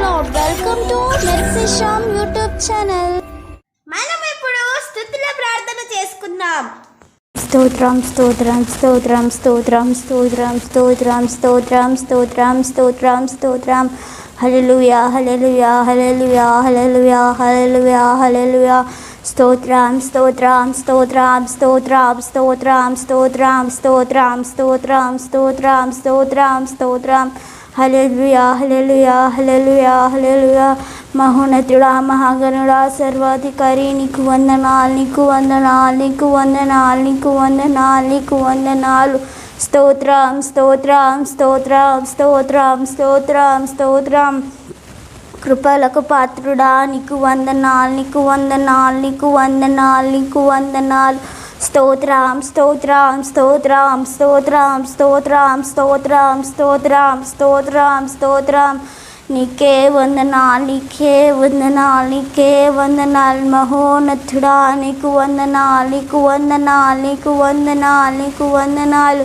Lord welcome to మెర్సిషామ్ YouTube channel మనం ఇప్పుడు స్థుతుల ప్రార్థన చేసుకుందాం స్తోత్రం స్తోత్రం స్తోత్రం స్తోత్రం స్తోత్రం స్తోత్రం స్తోత్రం స్తోత్రం స్తోత్రం స్తోత్రం హల్లెలూయా హల్లెలూయా హల్లెలూయా హల్లెలూయా హల్లెలూయా హల్లెలూయా స్తోత్రం స్తోత్రం స్తోత్రం స్తోత్రం స్తోత్రం స్తోత్రం స్తోత్రం స్తోత్రం స్తోత్రం స్తోత్రం స్తోత్రం హలెలుయా హలెలుయా హలెలుయా హలెలుయా మహోన్నతుడా మహాగణుడా సర్వాధికారి నీకు వందనాలు నీకు వందనాలు నీకు వందనాలు నీకు వందనాలు నీకు వందనాలు. స్తోత్రం స్తోత్రం స్తోత్రం స్తోత్రం స్తోత్రం స్తోత్రం. కృపలకు పాత్రుడా నీకు వందనాలు నీకు వందనాలు నీకు వందనాలు నీకు వందనాలు. స్తోత్రం స్తోత్రం స్తోత్రం స్తోత్రం స్తోత్రం స్తోత్రం స్తోత్రం స్తోత్రం స్తోత్రం. నీకే వందనాలు నీకే వందనాలు నీకే వందనాలు. మహోన్నతుడా నీకు వందనాలు నీకు వందనాలు నీకు వందనాలు నీకు వందనాలు.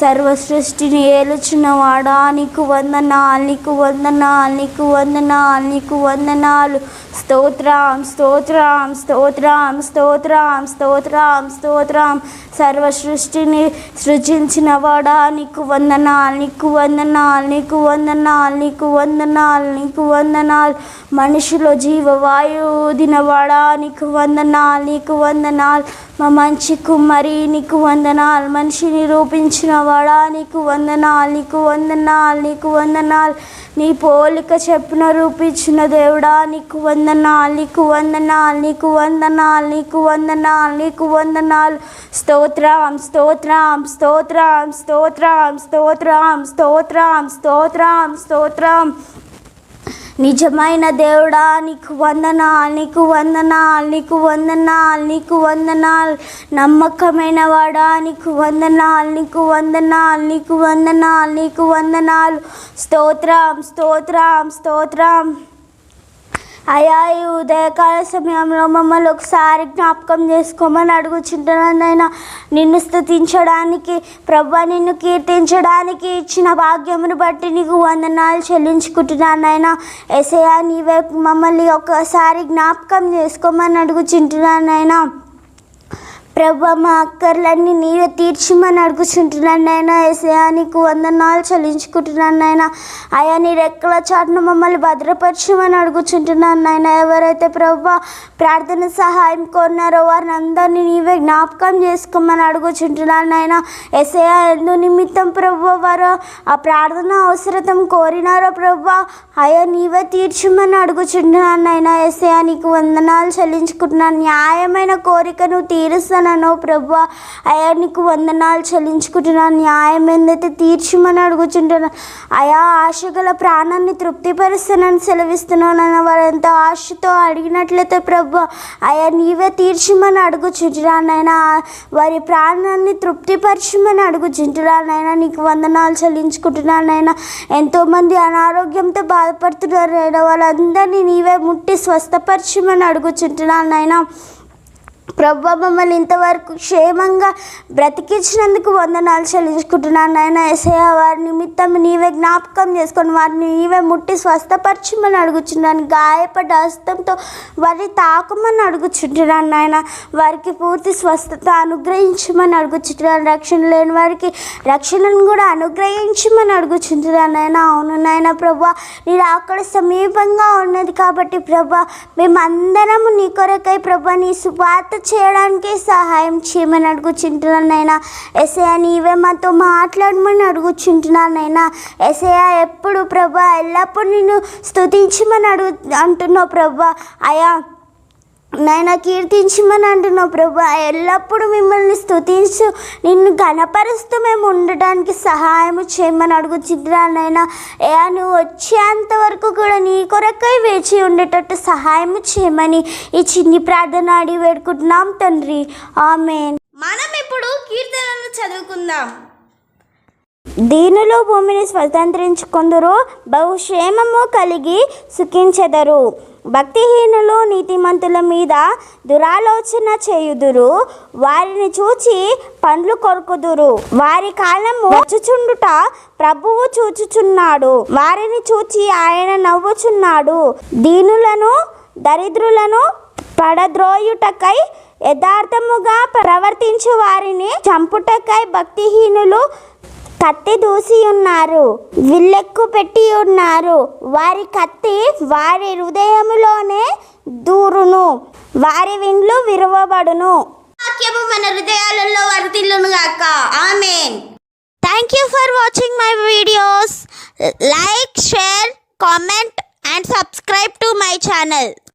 సర్వసృష్టిని ఏలుచిన ఏలుచున్నవాడా? నీకు వందనాలు నీకు వందనాలు నీకు వందనాలు నీకు వందనాలు. స్తోత్రం స్తోత్రం స్తోత్రం స్తోత్రం స్తోత్రం స్తోత్రం. సర్వ సృష్టిని సృజించిన వాడా నీకు వందనాలు నీకు వందనాలు నీకు వందనాలు నీకు వందనాలు నీకు వందనాలు. మనుషుల జీవవాయువు దినవాడా? నీకు వందనాలు నీకు వందనాలు. మా మంచి కుమ్మరి నీకు వందనాలు. మనిషిని రూపించిన వాడా నీకు వందనాలు నీకు వందనాలు నీకు వందనాలు. నీ పోలిక చెప్పిన రూపించిన దేవుడా నీకు వందనాలు నీకు వందనాలు నీకు వందనాలు నీకు వందనాలు నీకు వందనాలు. స్తోత్రం స్తోత్రం స్తోత్రం స్తోత్రం స్తోత్రం స్తోత్రం స్తోత్రం స్తోత్రం. నిజమైన దేవుడా నీకు వందనాలు నీకు వందనాలు నీకు వందనాలు నీకు వందనాలు. నమ్మకమైన వాడా నీకు వందనాలు నీకు వందనాలు నీకు వందనాలు నీకు వందనాలు. స్తోత్రం స్తోత్రం స్తోత్రం. అయా ఈ ఉదయకాల సమయంలో మమ్మల్ని ఒకసారి జ్ఞాపకం చేసుకోమని అడుగుచుంటున్నానైనా నిన్ను స్థుతించడానికి ప్రభు నిన్ను కీర్తించడానికి ఇచ్చిన భాగ్యమును బట్టి నీకు వందనాలు చెల్లించుకుంటున్నాను ఎసయా నీవే మమ్మల్ని ఒకసారి జ్ఞాపకం చేసుకోమని అడుగుచుంటున్నానైనా ప్రభు మా అక్కర్లన్నీ నీవే తీర్చిమని అడుగుచుంటున్నాను నాయన. ఏసయా నీకు వందనాలు చెల్లించుకుంటున్నాను నాయన. అయా నీ రెక్కల చాటును మమ్మల్ని భద్రపరచమని అడుగుచుంటున్నాను నాయన. ఎవరైతే ప్రభు ప్రార్థన సహాయం కోరినారో వారిని అందరినీ నీవే జ్ఞాపకం చేసుకోమని అడుగుచుంటున్నాను నాయన. ఎసయా ఎందు నిమిత్తం ప్రభు వారు ఆ ప్రార్థన అవసరతం కోరినారో ప్రభు అయా నీవే తీర్చమని అడుగుచుంటున్నాను నాయన. ఎసయా నీకు వందనాలు చెల్లించుకుంటున్నాను. న్యాయమైన కోరికను తీరుస్తాను ప్రభు అయా నీకు వందనాలు చెల్లించుకుంటున్నాను. న్యాయం ఏందైతే తీర్చమని అడుగుచుంటున్నాను అయా ఆశ గల ప్రాణాన్ని తృప్తిపరుస్తానని సెలవిస్తున్నాను వారు ఎంత ఆశతో అడిగినట్లయితే ప్రభు అయా నీవే తీర్చమని అడుగుచుంటున్నానైనా వారి ప్రాణాన్ని తృప్తిపరచమని అడుగుచుంటున్నానైనా నీకు వందనాలు చెల్లించుకుంటున్నాను ఎంతోమంది అనారోగ్యంతో బాధపడుతున్నారు అయినా వాళ్ళందరినీ నీవే ముట్టి స్వస్థపరచమని అడుగుచుంటున్నాను నాయన ప్రభు మమ్మల్ని ఇంతవరకు క్షేమంగా బ్రతికించినందుకు వందనాలు చెల్లించుకుంటున్నాను నాయన. ఎసయ వారి నిమిత్తం నీవే జ్ఞాపకం చేసుకొని వారిని నీవే ముట్టి స్వస్థపరచమని అడుగుచున్నాను. గాయపడ్డ హస్తంతో వారిని తాకమని అడుగుచుంటున్నాను నాయన. వారికి పూర్తి స్వస్థత అనుగ్రహించమని అడుగుచుంటున్నాను. రక్షణ లేని వారికి రక్షణను కూడా అనుగ్రహించమని అడుగుచుంటున్నాను నాయన. అవును నాయన ప్రభా నేను అక్కడ సమీపంగా ఉన్నది కాబట్టి ప్రభా మేమందరము నీ కొరకై ప్రభా నీ సువార్త చేయడానికి సహాయం చేయమని అడుగుచుంటున్నానైనా. నాయన ఎసయా నీవే మాతో మాట్లాడమని అడుగుచుంటున్నానైనా. నాయన ఎసయా ఎప్పుడు ప్రభా ఎల్లప్పుడూ నిన్ను స్తుతించమని అడుగు అంటున్నావు ప్రభా. అయా నాయన కీర్తించమని అంటున్నావు ప్రభా. ఎల్లప్పుడూ మిమ్మల్ని స్తుతించు. నిన్ను ఘనపరుస్తూ మేము ఉండటానికి సహాయం చేయమని అడుగుచుంటున్నాను నాయన ఏ నువ్వు వచ్చేంత వరకు కూడా నీ కొరకై వేచి ఉండేటట్టు సహాయం చేయమని ఈ చిన్ని ప్రార్థన అడిగి వేడుకుంటున్నాం తండ్రి. ఆమెన్. మనం ఇప్పుడు కీర్తనలు చదువుకుందాం. దీనిలో భూమిని స్వతంత్రించుకుందరు బహుక్షేమము కలిగి సుఖించెదరు. భక్తిహీనులు నీతిమంతుల మీద దురాలోచన చేయుదురు. వారిని చూచి పండ్లు కొరుకుదురు. వారి కాలము వచ్చుచుండుట ప్రభువు చూచుచున్నాడు. వారిని చూచి ఆయన నవ్వుచున్నాడు. దీనులను దరిద్రులను పడద్రోయుటకై యథార్థముగా ప్రవర్తించు వారిని చంపుటకై భక్తిహీనులు కత్తి దూసి ఉన్నారు విల్లెక్కు పెట్టి ఉన్నారు వారి కత్తి వారి హృదయములోనే దూరును వారి విండ్లు విరువబడును. వాక్యము మన హృదయాలలో వర్తిల్లును గాక amen. Thank you for watching my videos like share comment and subscribe to my channel